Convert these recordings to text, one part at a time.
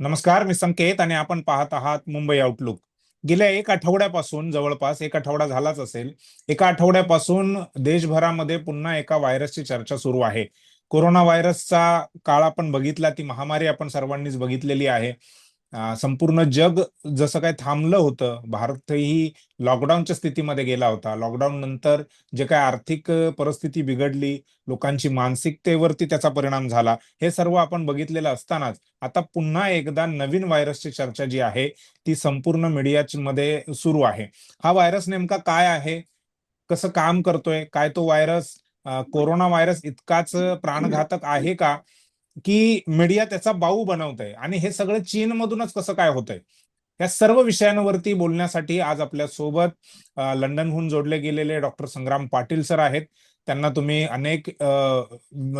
नमस्कार मी संकेत आणि आपण पाहत आहात मुंबई आउटलुक गेल्या एक आठवड्यापासून जवळपास एक आठवडा झालाच असेल एका आठवड्यापासून देशभरामध्ये पुन्हा एका व्हायरसची चर्चा सुरू आहे. कोरोना व्हायरसचा काळ आपण बघितला ती महामारी आपण सर्वांनीच बघितलेली आहे. संपूर्ण जग जसं काय थांबलं होतं भारतही लॉकडाऊनच्या स्थितीमध्ये गेला होता. लॉकडाऊन नंतर जे काय आर्थिक परिस्थिती बिघडली लोकांची मानसिकतेवरती त्याचा परिणाम झाला हे सर्व आपण बघितलेलं असतानाच आता पुन्हा एकदा नवीन व्हायरसची चर्चा जी आहे ती संपूर्ण मीडियामध्ये सुरू आहे. हा व्हायरस नेमका काय आहे? कसं काम करतोय? काय तो व्हायरस कोरोना व्हायरस इतकाच प्राणघातक आहे का? की मीडिया त्याचा बाऊ बनवत आहे आणि हे सगळं चीन मधूनच कसं काय होतंय? या सर्व विषयांवरती बोलण्यासाठी आज आपल्यासोबत लंडनहून जोडले गेलेले डॉक्टर संग्राम पाटील सर आहेत. त्यांना तुम्ही अनेक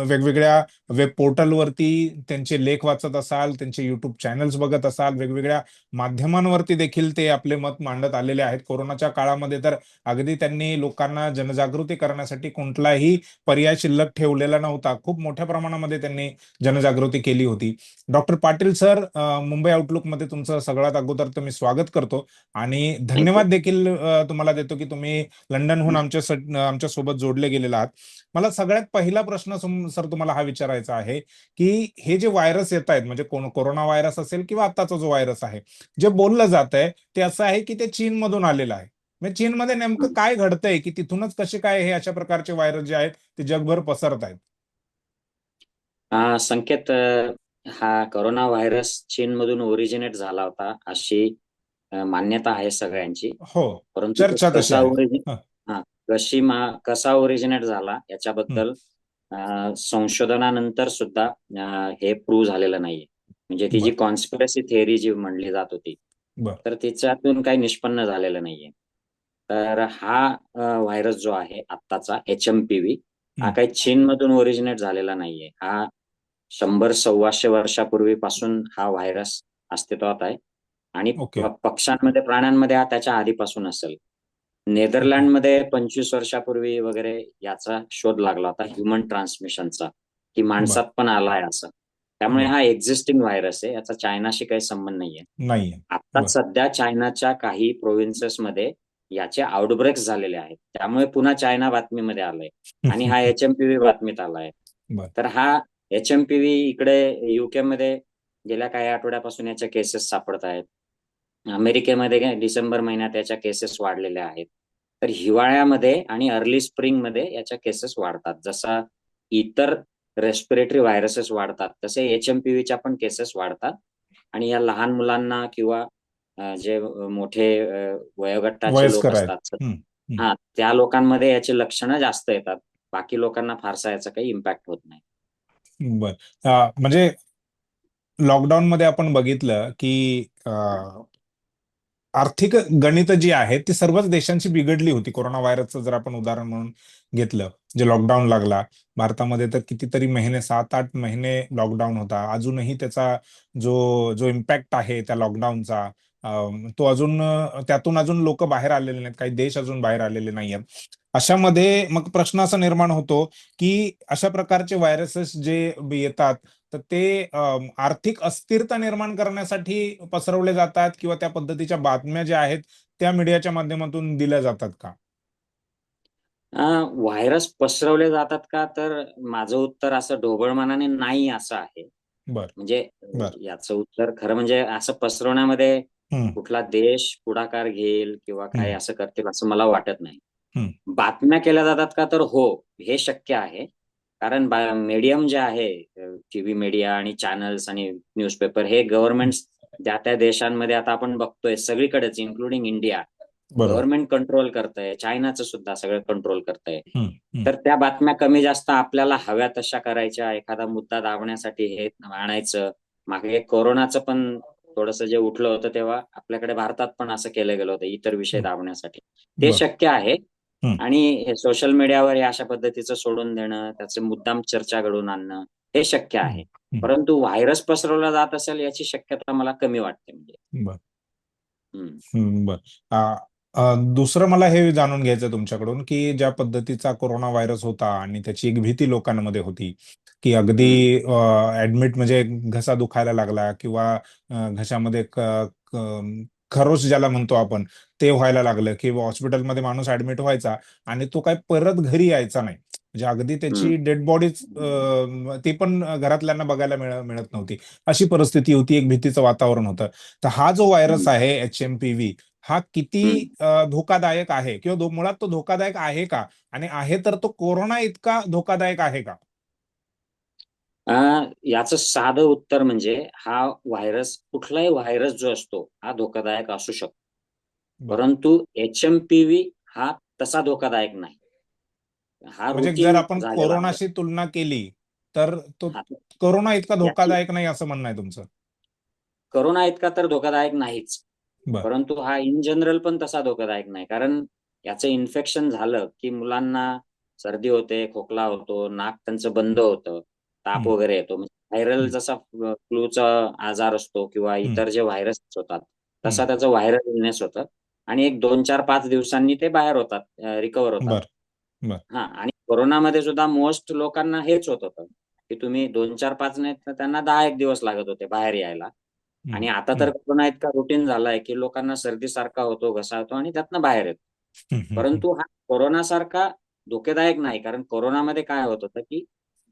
वेगवेगळ्या वेब पोर्टलवरती त्यांचे लेख वाचत असाल त्यांचे युट्यूब चॅनल्स बघत असाल वेगवेगळ्या माध्यमांवरती देखील ते आपले मत मांडत आलेले आहेत. कोरोनाच्या काळामध्ये तर अगदी त्यांनी लोकांना जनजागृती करण्यासाठी कोणताही पर्याय शिल्लक ठेवलेला नव्हता. खूप मोठ्या प्रमाणामध्ये त्यांनी जनजागृती केली होती. डॉक्टर पाटील सर मुंबई आउटलुकमध्ये तुमचं सगळ्यात अगोदर मी स्वागत करतो आणि धन्यवाद देखील तुम्हाला देतो की तुम्ही लंडनहून आमच्या आमच्यासोबत जोडले गेलेला आहात मला सगळ्यात पहिला प्रश्न सर तुम्हाला हा विचारायचा आहे की हे जे व्हायरस येत आहेत म्हणजे कोरोना व्हायरस असेल किंवा आताचा जो व्हायरस आहे जे बोललं जात आहे ते असं आहे की ते चीन मधून आलेलं आहे. म्हणजे चीनमध्ये नेमकं काय घडतंय की तिथूनच कसे काय हे अशा प्रकारचे व्हायरस जे आहेत ते जगभर पसरत आहेत हा संकेत हा कोरोना व्हायरस चीनमधून ओरिजिनेट झाला होता अशी मान्यता आहे सगळ्यांची. हो. परंतु चर्चा कशी मा कसा ओरिजिनेट झाला याच्याबद्दल संशोधनानंतर सुद्धा हे प्रूव्ह झालेलं नाहीये. म्हणजे ती जी. कॉन्स्पिरसी थिअरी जी म्हणली जात होती. तर त्याच्यातून काही निष्पन्न झालेलं नाहीये. तर हा व्हायरस जो आहे आत्ताचा एच एम पी व्ही हा. काही चीनमधून ओरिजिनेट झालेला नाहीये. हा शंभर सव्वाशे वर्षापूर्वीपासून हा व्हायरस अस्तित्वात आहे. आणि पक्ष्यांमध्ये प्राण्यांमध्ये हा त्याच्या आधीपासून असेल. नेदरलँडमध्ये पंचवीस वर्षापूर्वी वगैरे याचा शोध लागला होता ह्युमन ट्रान्समिशनचा की माणसात पण आलाय असं. त्यामुळे. हा एक्झिस्टिंग व्हायरस आहे याचा चायनाशी काही संबंध नाहीये. आता. सध्या चायनाच्या काही प्रोव्हिन्सेस मध्ये याचे आउटब्रेक्स झालेले आहेत. त्यामुळे पुन्हा चायना बातमीमध्ये आलंय आणि हा एच एम पी व्ही बातमीत आलाय. तर हा एच एम पी व्ही इकडे युके मध्ये गेल्या काही आठवड्यापासून याच्या केसेस सापडत आहेत. अमेरिकेमध्ये काय डिसेंबर महिन्यात याच्या केसेस वाढलेल्या आहेत. तर हिवाळ्यामध्ये आणि अर्ली स्प्रिंगमध्ये याच्या केसेस वाढतात. जसा इतर रेस्पिरेटरी व्हायरसेस वाढतात तसे एच एम पी व्हीच्या पण केसेस वाढतात. आणि या लहान मुलांना किंवा जे मोठे वयोगटाचे लोक. असतात. हा त्या लोकांमध्ये याची लक्षणं जास्त येतात. बाकी लोकांना फारसा याचा काही इम्पॅक्ट होत नाही. बर. म्हणजे लॉकडाऊन मध्ये आपण बघितलं की आर्थिक गणित जी आहेत ती सर्वच देशांची बिघडली होती. कोरोना व्हायरसचं जर आपण उदाहरण म्हणून घेतलं जे लॉकडाऊन लागला भारतामध्ये तर कितीतरी महिने सात आठ महिने लॉकडाऊन होता. अजूनही त्याचा जो जो इम्पॅक्ट आहे त्या लॉकडाऊनचा तो अजून त्यातून अजून लोक बाहेर आलेले नाहीत. काही देश अजून बाहेर आलेले नाहीयेत अशामध्ये मग प्रश्न असा निर्माण होतो की अशा प्रकारचे व्हायरसेस जे येतात तर ते आर्थिक अस्थिरता निर्माण करण्यासाठी पसरवले जातात किंवा त्या पद्धतीच्या बातम्या ज्या आहेत त्या मीडियाच्या माध्यमातून दिल्या जातात का? व्हायरस पसरवले जातात का? तर माझं उत्तर असं ढोबळमानाने नाही असं आहे. बर. म्हणजे. याचं उत्तर खरं म्हणजे असं पसरवण्यामध्ये कुठला देश पुढाकार घेईल किंवा काय. असं करतील असं मला वाटत नाही. बातम्या केल्या जातात का? तर हो हे शक्य आहे. कारण मीडियम जे आहे टीव्ही मीडिया आणि चॅनल्स आणि न्यूजपेपर हे गव्हर्नमेंट ज्या त्या देशांमध्ये आता आपण बघतोय सगळीकडेच इन्क्लुडिंग इंडिया गव्हर्नमेंट कंट्रोल करतंय चायनाचं सुद्धा सगळं कंट्रोल करतंय. तर त्या बातम्या कमी जास्त आपल्याला हव्या तशा करायच्या एखादा मुद्दा दाबण्यासाठी हे आणायचं मागे कोरोनाचं पण थोडंसं जे उठलं होतं तेव्हा आपल्याकडे भारतात पण असं केलं गेलं होतं इतर विषय. दाबण्यासाठी ते. शक्य आहे. आणि सोशल मीडियावर हे अशा पद्धतीचं सोडून देणं त्याचे मुद्दाम चर्चा घडवून आणणं हे शक्य आहे. परंतु व्हायरस पसरवला जात असेल याची शक्यता मला कमी वाटते म्हणजे. बर. दुसरं मला हे जाणून घ्यायचं तुमच्याकडून की ज्या पद्धतीचा कोरोना व्हायरस होता आणि त्याची एक भीती लोकांमध्ये होती की अगदी ऍडमिट म्हणजे घसा दुखायला लागला किंवा घशामध्ये खरोश ज्याला म्हणतो आपण ते व्हायला लागलं किंवा हॉस्पिटलमध्ये माणूस ऍडमिट व्हायचा आणि तो काय परत घरी यायचा नाही. म्हणजे अगदी त्याची डेड बॉडीच ती पण घरातल्यांना बघायला मिळ मिळत नव्हती. अशी परिस्थिती होती एक भीतीचं वातावरण होतं. तर हा जो व्हायरस आहे एच एम पी व्ही हा किती धोकादायक आहे? किंवा मुळात तो धोकादायक आहे का? आणि आहे तर तो कोरोना इतका धोकादायक आहे का? याचं साधं उत्तर म्हणजे हा व्हायरस कुठलाही व्हायरस जो असतो हा धोकादायक असू शकतो. परंतु एच एम पी व्ही हा तसा धोकादायक नाही हा म्हणजे जर आपण. कोरोनाशी तुलना केली तर तो. कोरोना इतका धोकादायक नाही असं म्हणणं आहे तुमचं करोना इतका तर धोकादायक नाहीच. परंतु हा इन जनरल पण तसा धोकादायक नाही कारण याचं इन्फेक्शन झालं की मुलांना सर्दी होते खोकला होतो नाक त्यांचं बंद होतं ताप. वगैरे येतो म्हणजे व्हायरल. जसा फ्लूचा आजार असतो किंवा. इतर जे व्हायरस होतात तसा. त्याचं व्हायरल इलनेस होतं आणि एक दोन चार पाच दिवसांनी ते बाहेर होतात रिकवर होतात हा आणि कोरोनामध्ये सुद्धा मोस्ट लोकांना हेच होत होतं की तुम्ही दोन चार पाच नाही तर त्यांना दहा एक दिवस लागत होते बाहेर यायला. आणि आता तर. कोरोना इतका रुटीन झालाय की लोकांना सर्दी सारखा होतो घसा होतो आणि त्यातनं बाहेर येतो. परंतु हा कोरोना सारखा धोकेदायक नाही कारण कोरोनामध्ये काय होत होतं की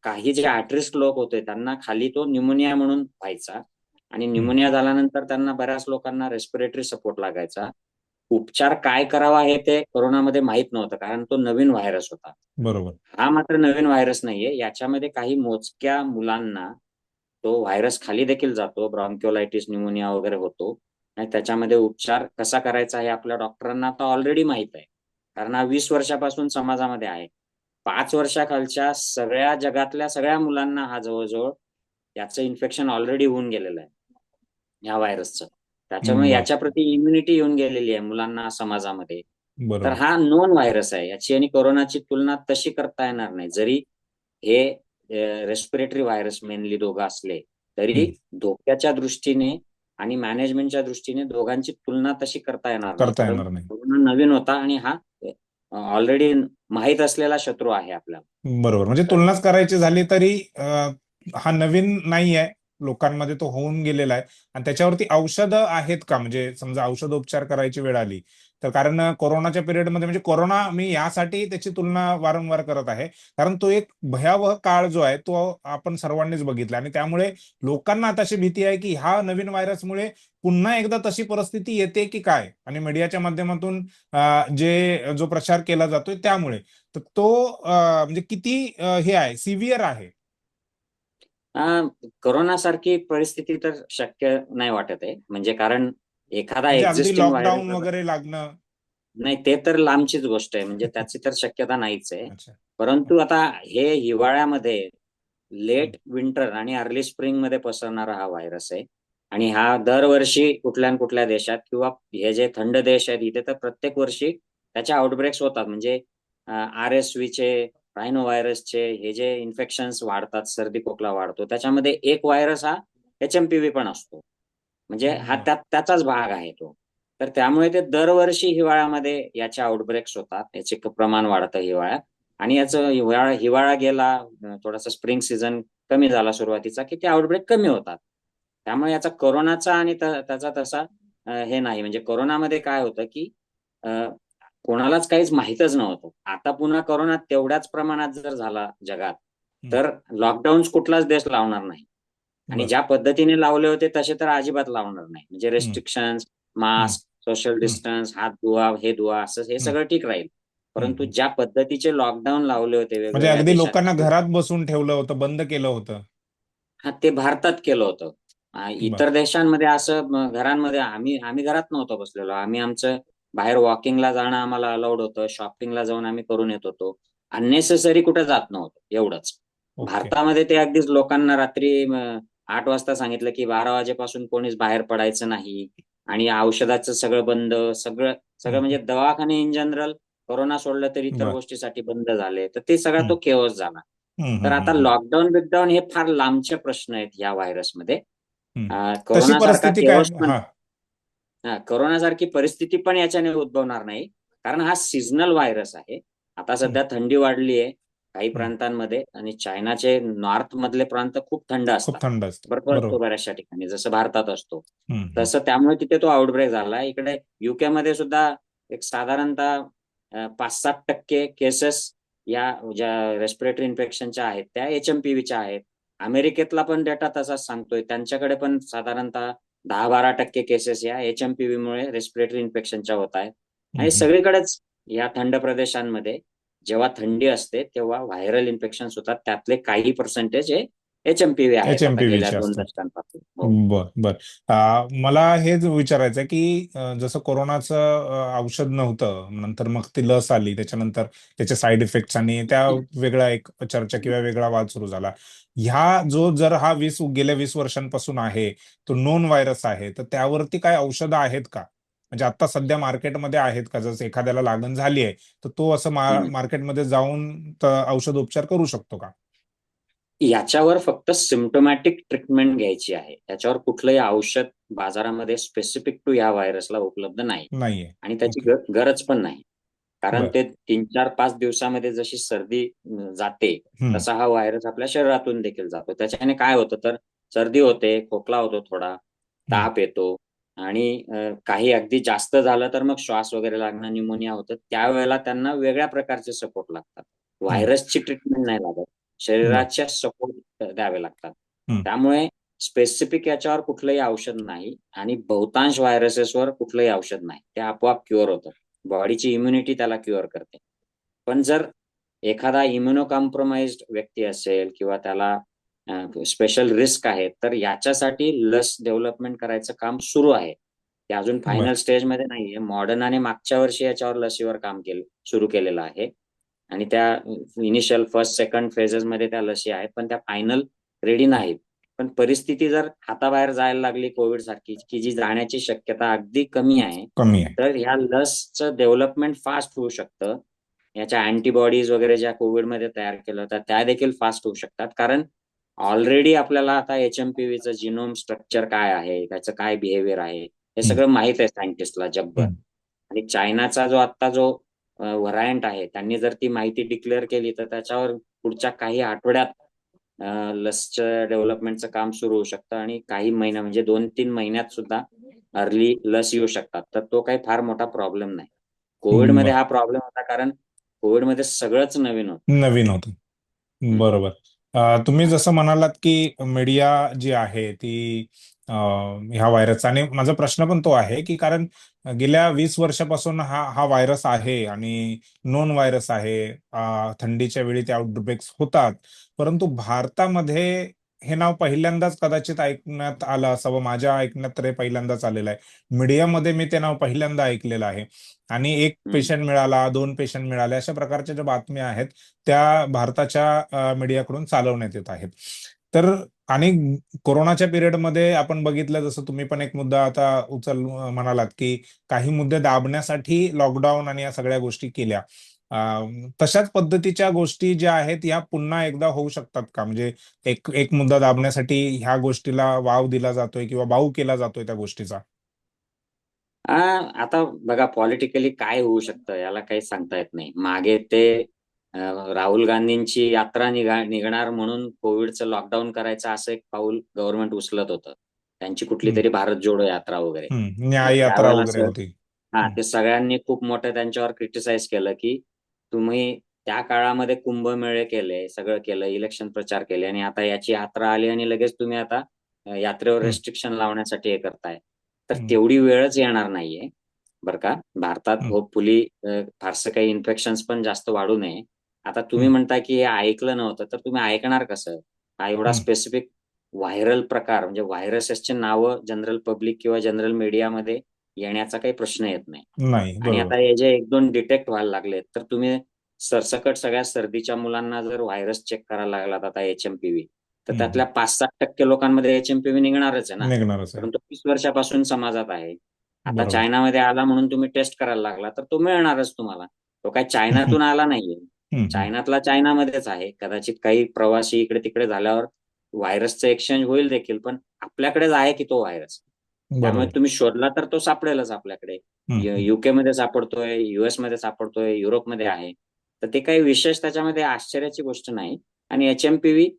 काही जे ऍटरिस्ट लोक होते त्यांना खाली तो न्यूमोनिया म्हणून व्हायचा. आणि न्यूमोनिया झाल्यानंतर त्यांना बऱ्याच लोकांना रेस्पिरेटरी सपोर्ट लागायचा. उपचार काय करावा हे ते कोरोनामध्ये माहीत नव्हतं कारण तो नवीन व्हायरस होता. बरोबर. हा मात्र नवीन व्हायरस नाहीये. याच्यामध्ये काही मोजक्या मुलांना तो व्हायरस खाली देखील जातो. ब्रॉन्क्योलायटिस न्यूमोनिया वगैरे होतो. आणि त्याच्यामध्ये उपचार कसा करायचा हे आपल्या डॉक्टरांना आता ऑलरेडी माहीत आहे. कारण हा वीस वर्षापासून समाजामध्ये आहे. पाच वर्षाखालच्या सगळ्या जगातल्या सगळ्या मुलांना हा जवळजवळ याचं इन्फेक्शन ऑलरेडी होऊन गेलेलं आहे. या व्हायरसचं त्याच्यामुळे बरं. याच्याप्रती इम्युनिटी येऊन गेलेली आहे मुलांना समाजामध्ये. तर हा नोन व्हायरस आहे. याची आणि कोरोनाची तुलना तशी करता येणार नाही. जरी हे रेस्पिरेटरी व्हायरस मेनली दोघं असले तरी धोक्याच्या दृष्टीने आणि मॅनेजमेंटच्या दृष्टीने दोघांची तुलना तशी करता येणार नाही. कोरोना नवीन होता आणि हा ऑलरेडी माहीत असलेला शत्रू आहे आपला. बरोबर. म्हणजे तुलनाच करायची झाली तरी हा नवीन नाही आहे लोकांमध्ये तो होऊन गेलेला आहे. आणि त्याच्यावरती औषधं आहेत का? म्हणजे समजा औषधोपचार करायची वेळ आली. तर कारण कोरोनाच्या पिरियडमध्ये म्हणजे कोरोना मी यासाठी त्याची तुलना वारंवार करत आहे. कारण तो एक भयावह काळ जो आहे तो आपण सर्वांनीच बघितला. आणि त्यामुळे लोकांना आता अशी भीती आहे की ह्या नवीन व्हायरसमुळे पुन्हा एकदा तशी परिस्थिती येते की काय? आणि मीडियाच्या माध्यमातून जे जो प्रचार केला जातोय त्यामुळे. तर तो म्हणजे किती हे आहे सिव्हिअर आहे? कोरोना सारखी परिस्थिती तर शक्य नाही वाटत आहे. म्हणजे कारण एखादा म्हणजे एक्झिस्टिंग लॉकडाऊन व्हायरस वगैरे लागणं. नाही ते तर लांबचीच गोष्ट आहे. म्हणजे त्याची तर शक्यता नाहीच आहे. परंतु आता हे हिवाळ्यामध्ये लेट विंटर आणि अर्ली स्प्रिंगमध्ये पसरणारा हा व्हायरस आहे. आणि हा दरवर्षी कुठल्या न कुठल्या देशात किंवा हे जे थंड देश आहेत इथे तर प्रत्येक वर्षी त्याचे आउटब्रेक्स होतात. म्हणजे आर एस चे रायनो व्हायरसचे हे जे इन्फेक्शन्स वाढतात सर्दी खोकला वाढतो त्याच्यामध्ये एक व्हायरस हा एच एम पी व्ही पण असतो. म्हणजे हा. त्यात त्याचाच भाग आहे तो. तर त्यामुळे ते दरवर्षी हिवाळ्यामध्ये याचे आउटब्रेक्स होतात याचे प्रमाण वाढतं हिवाळ्यात. आणि याचं हिवाळा हिवाळा गेला थोडासा स्प्रिंग सीझन कमी झाला सुरुवातीचा की ते आउटब्रेक कमी होतात. त्यामुळे याचा कोरोनाचा आणि त्याचा तसा हे नाही. म्हणजे कोरोनामध्ये काय होतं की कोणालाच काहीच माहीतच नव्हतं. आता पुन्हा कोरोना तेवढ्याच प्रमाणात जर झाला जगात तर लॉकडाऊन कुठलाच देश लावणार नाही. आणि. ज्या पद्धतीने लावले होते तसे तर अजिबात लावणार नाही. म्हणजे रेस्ट्रिक्शन्स मास्क सोशल डिस्टन्स हात धुवा हे धुवा असं हे सगळं ठीक राहील. परंतु. ज्या पद्धतीचे लॉकडाऊन लावले होते म्हणजे अगदी लोकांना घरात बसून ठेवलं होतं बंद केलं होतं. हा ते भारतात केलं होतं. इतर देशांमध्ये असं घरांमध्ये आम्ही आम्ही घरात नव्हतो बसलेलो. आम्ही आमचं बाहेर वॉकिंगला जाणं आम्हाला अलाउड होतं. शॉपिंगला जाऊन आम्ही करून येत होतो. अननेसेसरी कुठे जात नव्हतो एवढंच. भारतामध्ये ते अगदीच लोकांना रात्री आठ वाजता सांगितलं की बारा वाजेपासून कोणीच बाहेर पडायचं नाही. आणि औषधाचं सगळं बंद सगळं सगळं. म्हणजे दवाखाने इन जनरल कोरोना सोडलं तरी इतर. गोष्टीसाठी बंद झाले. तर ते सगळा तो. केवस झाला. तर आता. लॉकडाऊन बिकडाऊन हे फार लांबचे प्रश्न आहेत या व्हायरसमध्ये परिस्थिती काय? केवस पण हा. हा कोरोनासारखी परिस्थिती पण याच्याने उद्भवणार नाही. कारण हा सीझनल व्हायरस आहे. आता सध्या थंडी वाढली आहे काही प्रांतांमध्ये आणि चायनाचे नॉर्थ मधले प्रांत खूप थंड खूप असतात. थंड असतं बरोबर? असतो बरोबर. बऱ्याचशा ठिकाणी जसं भारतात असतो. हम्म, हम्म. तसं त्यामुळे तिथे तो आउटब्रेक झाला. इकडे युके मध्ये सुद्धा एक साधारणतः अं, पाच सात टक्के केसेस या ज्या रेस्पिरेटरी इन्फेक्शनच्या आहेत त्या एच एम च्या आहेत. अमेरिकेतला पण डेटा तसाच सांगतोय. त्यांच्याकडे पण साधारणतः दहा बारा टक्के केसेस या एच एम मुळे रेस्पिरेटरी इन्फेक्शनच्या होत आहेत. आणि हम्म. सगळीकडेच या थंड प्रदेशांमध्ये जेव्हा थंडी असते तेव्हा व्हायरल इन्फेक्शन होतात त्यातले काही पर्सेंटेज हे एच एम पी व्ही आहेत. आता HMPV गेल्या चे दोन असतात. दशकांपासून हो. बर बर. मला हेच विचारायचं की जसं कोरोनाचं औषध नव्हतं नंतर मग ती लस आली त्याच्यानंतर त्याचे साईड इफेक्ट्स आणि त्या वेगळा एक चर्चा किंवा वेगळा वाद सुरू झाला. ह्या जो जर हा वीस गेल्या वीस वर्षांपासून आहे तो नोन व्हायरस आहे तर त्यावरती काय औषधं आहेत का? म्हणजे आता सध्या मार्केटमध्ये आहेत का? जसं एखाद्याला लागण झाली आहे तर तो असं. मार्केटमध्ये जाऊन त- औषध उपचार करू शकतो का? याच्यावर फक्त सिम्टोमॅटिक ट्रीटमेंट घ्यायची आहे. याच्यावर कुठलंही औषध बाजारामध्ये स्पेसिफिक टू या व्हायरसला उपलब्ध नाही. आणि त्याची गरज पण नाही. कारण. ते तीन चार पाच दिवसामध्ये जशी सर्दी जाते. तसा हा व्हायरस आपल्या शरीरातून देखील जातो. त्याच्याने काय होतं तर सर्दी होते खोकला होतो थोडा ताप येतो आणि काही अगदी जास्त झालं तर मग श्वास वगैरे लागणं न्यूमोनिया होतं. त्यावेळेला त्यांना वेगळ्या प्रकारचे सपोर्ट लागतात. व्हायरसची ट्रीटमेंट नाही लागत. शरीराच्या सपोर्ट द्यावे लागतात. त्यामुळे स्पेसिफिक याच्यावर कुठलंही औषध नाही आणि बहुतांश व्हायरसेसवर कुठलंही औषध नाही. ते आपोआप क्युअर होतं. बॉडीची इम्युनिटी त्याला क्युअर करते. पण जर एखादा इम्युनो कॉम्प्रोमाइज्ड व्यक्ती असेल किंवा त्याला स्पेशल रिस्क आहे. तर याच्यासाठी लस डेव्हलपमेंट करायचं काम सुरू आहे. ते अजून फायनल बरं. स्टेजमध्ये नाहीये. मॉडर्नाने मागच्या वर्षी याच्यावर लसीवर काम केलं सुरू केलेलं आहे. आणि त्या इनिशियल फर्स्ट सेकंड फेजेस मध्ये त्या लसी आहेत पण त्या फायनल रेडी नाहीत. पण परिस्थिती जर हाताबाहेर जायला लागली कोविड सारखी की जी जाण्याची शक्यता अगदी कमी आहे कमी आहे. तर ह्या लसचं डेव्हलपमेंट फास्ट होऊ शकतं. याच्या अँटीबॉडीज वगैरे ज्या कोविडमध्ये तयार केलं होतं त्या देखील फास्ट होऊ शकतात. कारण ऑलरेडी आपल्याला आता एच एम पी व्हीचं जिनोम स्ट्रक्चर काय आहे? त्याचं काय बिहेवियर आहे? हे सगळं माहीत आहे सायंटिस्टला जगभर. आणि चायनाचा जो आता जो व्हरायंट आहे त्यांनी जर ती माहिती डिक्लेअर केली तर त्याच्यावर पुढच्या काही आठवड्यात लसचं डेव्हलपमेंटचं काम सुरू होऊ शकतं. आणि काही महिना म्हणजे दोन तीन महिन्यात सुद्धा अर्ली लस येऊ शकतात. तर तो काही फार मोठा प्रॉब्लेम नाही. कोविडमध्ये हा प्रॉब्लेम होता कारण कोविडमध्ये सगळंच नवीन होतं. नवीन होतं. बरोबर. तुम्ही जसं म्हणालात की मीडिया जी आहे ती ह्या व्हायरसचा आणि माझा प्रश्न पण तो आहे की कारण गेल्या वीस वर्षापासून हा हा व्हायरस आहे आणि नॉन व्हायरस आहे. थंडीच्या वेळी ते आउटब्रेक्स होतात. परंतु भारतामध्ये हे नाव पहिल्यांदाच कदाचित ऐकण्यात आलं असावं. माझ्या ऐकण्यात तर हे पहिल्यांदाच आलेलं आहे. मीडियामध्ये मी ते नाव पहिल्यांदा ऐकलेलं आहे. आणि एक. पेशंट मिळाला दोन पेशंट मिळाले अशा प्रकारच्या ज्या बातम्या आहेत त्या भारताच्या मीडियाकडून चालवण्यात येत आहेत. तर आणि कोरोनाच्या पिरियडमध्ये आपण बघितलं जसं तुम्ही पण एक मुद्दा आता उचल म्हणालात की काही मुद्दे दाबण्यासाठी लॉकडाऊन आणि या सगळ्या गोष्टी केल्या. तशाच पद्धतीच्या गोष्टी ज्या आहेत ह्या पुन्हा एकदा होऊ शकतात का? म्हणजे एक एक मुद्दा दाबण्यासाठी ह्या गोष्टीला वाव दिला जातोय किंवा बाऊ केला जातोय त्या गोष्टीचा. आ, आता बघा पॉलिटिकली काय होऊ शकतं याला काही सांगता येत नाही. मागे ते अं, राहुल गांधींची यात्रा निघा निघणार म्हणून कोविडचं लॉकडाऊन करायचं असं एक पाऊल गव्हर्नमेंट उचलत होतं. त्यांची कुठली तरी भारत जोडो यात्रा वगैरे. न्याय यात्रा त्यावेळेला वगैरे होती. हा. ते सगळ्यांनी खूप मोठं त्यांच्यावर क्रिटिसाइज केलं की तुम्ही त्या काळामध्ये कुंभमेळे केले सगळं केलं इलेक्शन प्रचार केले आणि आता याची यात्रा आली आणि लगेच तुम्ही आता अं, यात्रेवर हम्म. रेस्ट्रिक्शन लावण्यासाठी हे करताय. तर. तेवढी वेळच येणार नाहीये बरं का भारतात. होपफुली फारसं काही इन्फेक्शन्स पण जास्त वाढू नये आता तुम्ही हम्म. म्हणताय की हे ऐकलं नव्हतं तर तुम्ही ऐकणार कसं हा एवढा. स्पेसिफिक व्हायरल प्रकार म्हणजे व्हायरसेसचे नावं जनरल पब्लिक किंवा जनरल मीडियामध्ये येण्याचा काही प्रश्न येत नाही आणि आता हे जे एक दोन डिटेक्ट व्हायला लागलेत तर तुम्ही सरसकट सगळ्या सर्दीच्या मुलांना जर व्हायरस चेक करायला लागलात आता एच एम पी व्ही तर. त्यातल्या पाच सात टक्के लोकांमध्ये एच एम पी निघणारच आहे ना. निघणारच आहे. परंतु वीस वर्षापासून समाजात आहे. आता बरोबर. चायनामध्ये आला म्हणून तुम्ही टेस्ट करायला लागला तर तो मिळणारच तुम्हाला. तो काय चायनातून आला नाहीये. हम्म. चायनातला चायनामध्येच आहे. कदाचित काही प्रवासी इकडे तिकडे झाल्यावर व्हायरसचं एक्सचेंज होईल देखील पण आपल्याकडेच आहे की तो व्हायरस. त्यामुळे बरोबर तुम्ही शोधला तर तो सापडेलच आपल्याकडे. हम्म. युके मध्ये सापडतोय युएसमध्ये सापडतोय युरोपमध्ये आहे. तर ते काही विशेष त्याच्यामध्ये आश्चर्याची गोष्ट नाही. आणि H M P V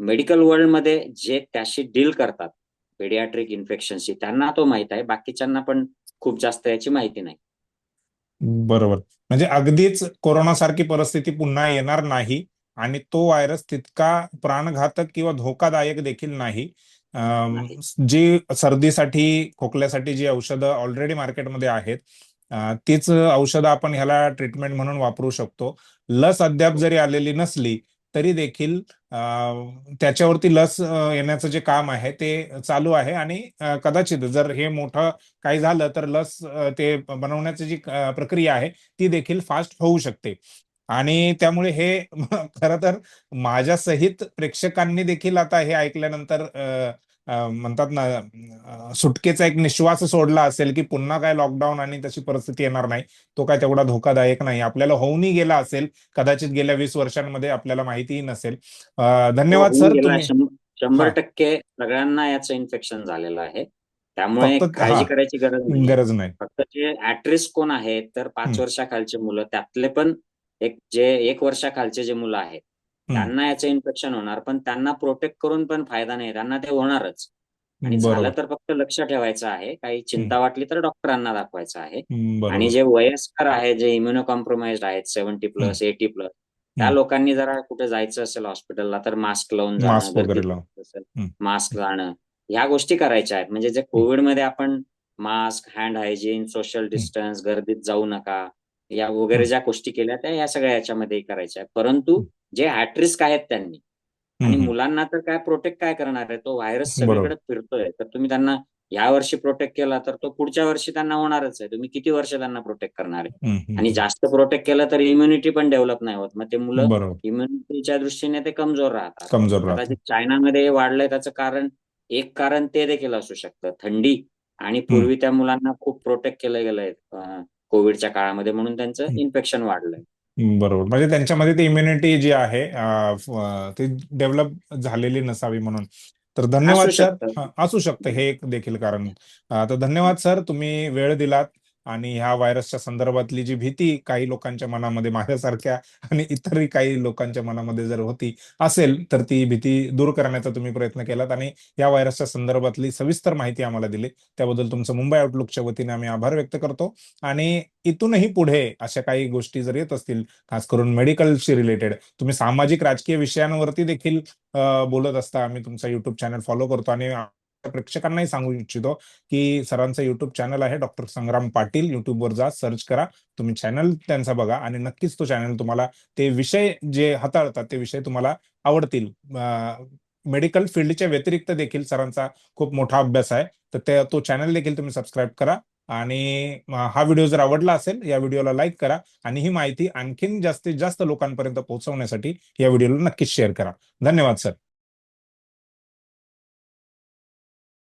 medical वर्ल्डमध्ये जे त्याशी डील करतात पेडियाट्रिक इन्फेक्शनशी त्यांना तो माहीत आहे. बाकीच्यांना पण खूप जास्त याची माहिती नाही. बरोबर. म्हणजे अगदीच कोरोनासारखी परिस्थिती पुन्हा येणार नाही आणि तो व्हायरस तितका प्राणघातक किंवा धोकादायक देखील नाही. जी सर्दीसाठी खोकल्यासाठी जी औषधं ऑलरेडी मार्केटमध्ये आहेत तीच औषधं आपण ह्याला ट्रीटमेंट म्हणून वापरू शकतो. लस अद्याप जरी आलेली नसली तरी देखील अ, त्याच्यावरती लस येण्याचं जे काम आहे ते चालू आहे. आणि कदाचित जर हे मोठं काही झालं तर लस ते बनवण्याची जी प्रक्रिया आहे ती देखील फास्ट होऊ शकते. आणि त्यामुळे हे खर तर माझ्या सहित प्रेक्षकांनी देखील आता हे ऐकल्यानंतर म्हणतात ना सुटकेचा एक निश्वास सोडला असेल की पुन्हा काय लॉकडाऊन आणि तशी परिस्थिती येणार नाही तो काय तेवढा धोकादायक नाही आपल्याला होऊनही गेला असेल कदाचित गेल्या वीस वर्षांमध्ये आपल्याला माहितीही नसेल धन्यवाद सर शंभर. टक्के सगळ्यांना याचं इन्फेक्शन झालेलं आहे त्यामुळे काळजी करायची गरज नाही गरज नाही फक्त जे ऍट्रिस कोण आहेत तर पाच. वर्षाखालचे मुलं त्यातले पण एक जे एक वर्षाखालचे जे मुलं आहेत. त्यांना याचं इन्फेक्शन होणार पण त्यांना प्रोटेक्ट करून पण फायदा नाही त्यांना ते होणारच. आणि झालं तर फक्त लक्ष ठेवायचं आहे काही चिंता वाटली तर डॉक्टरांना दाखवायचं आहे. आणि जे वयस्कर आहेत जे इम्युनो कॉम्प्रोमाइज आहेत सेव्हन्टी प्लस एटी प्लस त्या. लोकांनी जरा कुठे जायचं असेल हॉस्पिटलला तर मास्क लावून जाणं मास्क जाणं ह्या गोष्टी करायच्या आहेत. म्हणजे जे कोविडमध्ये आपण mask hand hygiene social distance गर्दीत जाऊ नका या वगैरे. ज्या गोष्टी केल्या त्या या सगळ्या याच्यामध्ये करायच्या आहेत. परंतु. जे ऍट्रिस्क आहेत त्यांनी. आणि. मुलांना तर काय प्रोटेक्ट काय करणार आहे? तो व्हायरस. सगळीकडे फिरतोय. तर तुम्ही त्यांना या वर्षी प्रोटेक्ट केला तर तो पुढच्या वर्षी त्यांना होणारच आहे. तुम्ही किती वर्ष त्यांना प्रोटेक्ट करणार आहे. आणि जास्त प्रोटेक्ट केलं तर इम्युनिटी पण डेव्हलप नाही होत. मग ते मुलं इम्युनिटीच्या दृष्टीने ते कमजोर राहतात. कमजोर चायनामध्ये वाढलंय त्याचं कारण एक कारण ते देखील असू शकतं. थंडी. आणि पूर्वी त्या मुलांना खूप प्रोटेक्ट केलं गेलंय कोविडच्या काळामध्ये म्हणून त्यांचं. इन्फेक्शन वाढलंय. बरोबर. म्हणजे त्यांच्यामध्ये ती इम्युनिटी जी आहे अ, फ- ती डेव्हलप झालेली नसावी म्हणून. तर धन्यवाद सर शकतं. हा, असू शकतं. हे एक देखील कारण. अ, तर धन्यवाद सर तुम्ही वेळ दिलात. आणि ह्या व्हायरसच्या संदर्भातली जी भीती काही लोकांच्या मनामध्ये माझ्यासारख्या आणि इतरही काही लोकांच्या मनामध्ये जर होती असेल तर ती भीती दूर करण्याचा तुम्ही प्रयत्न केलात आणि या व्हायरसच्या संदर्भातली सविस्तर माहिती आम्हाला दिली. त्याबद्दल तुमचं मुंबई आउटलुकच्या वतीने आम्ही आभार व्यक्त करतो आणि इथूनही पुढे अशा काही गोष्टी जर येत असतील खास करून मेडिकलशी रिलेटेड तुम्ही सामाजिक राजकीय विषयांवरती देखील बोलत असता आम्ही तुमचा युट्यूब चॅनल फॉलो करतो आणि प्रेक्षकांनाही सांगू इच्छितो की सरांचं युट्यूब चॅनल आहे डॉक्टर संग्राम पाटील. युट्यूबवर जा सर्च करा. तुम्ही चॅनल त्यांचा बघा आणि नक्कीच तो चॅनल तुम्हाला ते विषय जे हाताळतात ते विषय तुम्हाला आवडतील. मेडिकल फील्डच्या व्यतिरिक्त देखील सरांचा खूप मोठा अभ्यास आहे. तर ते तो चॅनल देखील तुम्ही सबस्क्राईब करा आणि हा व्हिडिओ जर आवडला असेल या व्हिडिओला लाईक करा आणि ही माहिती आणखीन जास्तीत जास्त लोकांपर्यंत पोहोचवण्यासाठी या व्हिडिओला नक्कीच शेअर करा. धन्यवाद सर